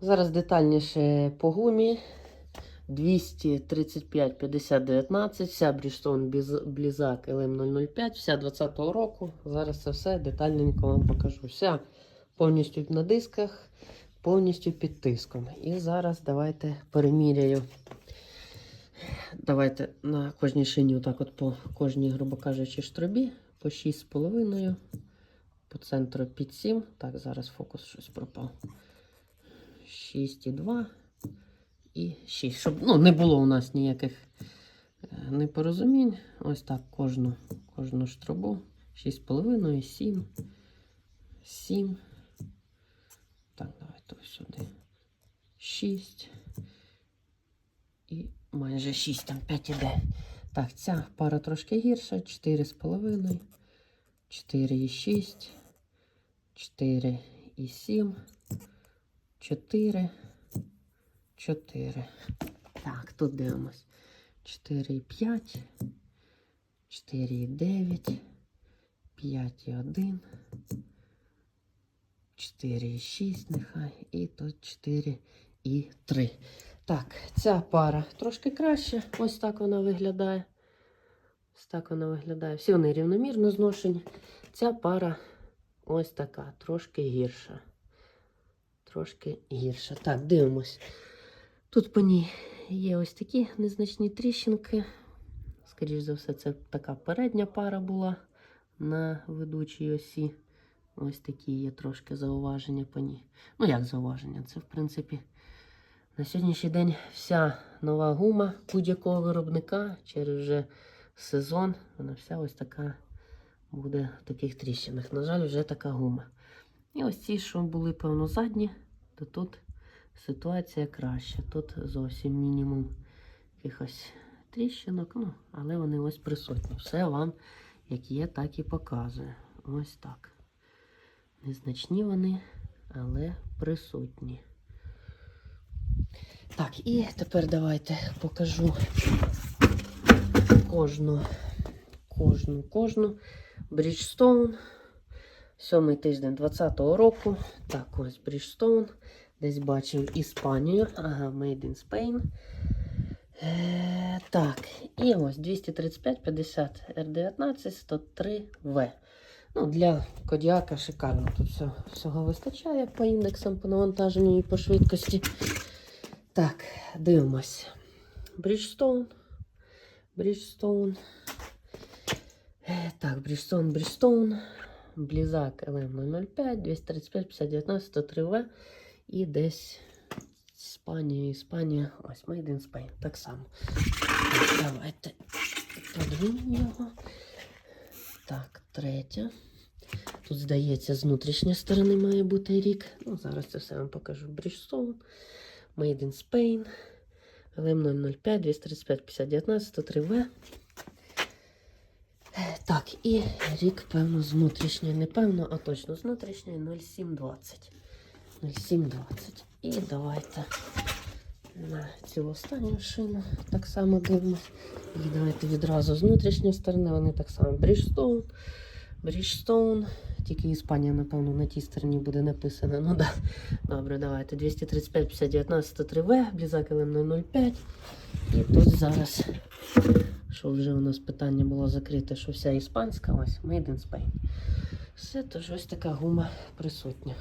Зараз детальніше по гумі. 235 50 19, вся Бріштон Блізак LM005, вся 20-го року. Зараз це все детальненько вам покажу. Вся повністю на дисках, повністю під тиском. І зараз давайте переміряю. Давайте на кожній шині, отак от по кожній, грубо кажучи, штробі, по 6,5, по центру під 7. Так, зараз фокус щось пропав. 6,2 і 6. Щоб ну, не було у нас ніяких е, непорозумінь. Ось так кожну, кожну штробу. 6,5, 7, 7. Так, давайте ось сюди. 6. І майже 6, там 5 іде. Так, ця пара трошки гірша. 4,5, 4,6, 4,7, 4, 4. Так, тут дивимось. 4,5, 4,9, 5,1, 4,6 нехай. І тут 4,3. Так, ця пара трошки краще. Ось так вона виглядає. Ось так вона виглядає. Всі вони рівномірно зношені. Ця пара ось така, трошки гірша. Трошки гірша. Так, дивимось. Тут по ній є ось такі незначні тріщинки. Скоріше за все, це така передня пара була на ведучій осі. Ось такі є трошки зауваження по ній. Ну, як зауваження? Це, в принципі, на сьогоднішній день вся нова гума будь-якого виробника через вже сезон, вона вся ось така буде в таких тріщинах. На жаль, вже така гума. І ось ці, що були, певно, задні, то тут ситуація краща. Тут зовсім мінімум якихось тріщинок, ну, але вони ось присутні. Все вам, як є, так і показує. Ось так. Незначні вони, але присутні. Так, і тепер давайте покажу кожну, кожну, кожну. Bridgestone. Сьомий тиждень 20-го року. Так, ось Bridgestone. Десь бачив Іспанію. Ага, Made in Spain. Е, так, і ось 235 50 R19 103 V. Ну, Для Кодіака шикарно. Тут все, всього вистачає по індексам, по навантаженню і по швидкості. Так, дивимось. Bridgestone. Bridgestone. Е, Так, Bridgestone, Bridgestone. Блізак LM005, 235, 50, 19, 103 В. І десь Іспанія, Іспанія. Ось Made in Spain. Так само. Давайте подвинемо його. Так, третя. Тут, здається, з внутрішньої сторони має бути рік. Ну, зараз це все вам покажу. Bridgestone. Made in Spain. LM005, 235, 50, 19, 103 В. Так, і рік, певно, з внутрішньої, не певно, а точно з внутрішньої 0720. 0720. І давайте на цю останню шину так само дивимось. І давайте відразу з внутрішньої сторони. Вони так само Bridgestone. Bridgestone. Тільки Іспанія, напевно, на тій стороні буде написано. Ну да. Добре, давайте. 235, 50, 19, 103 В, Блізак LM005. І тут зараз, вже у нас питання було закрите, що вся іспанська, ось Made in Spain. Все, тож ось така гума присутня.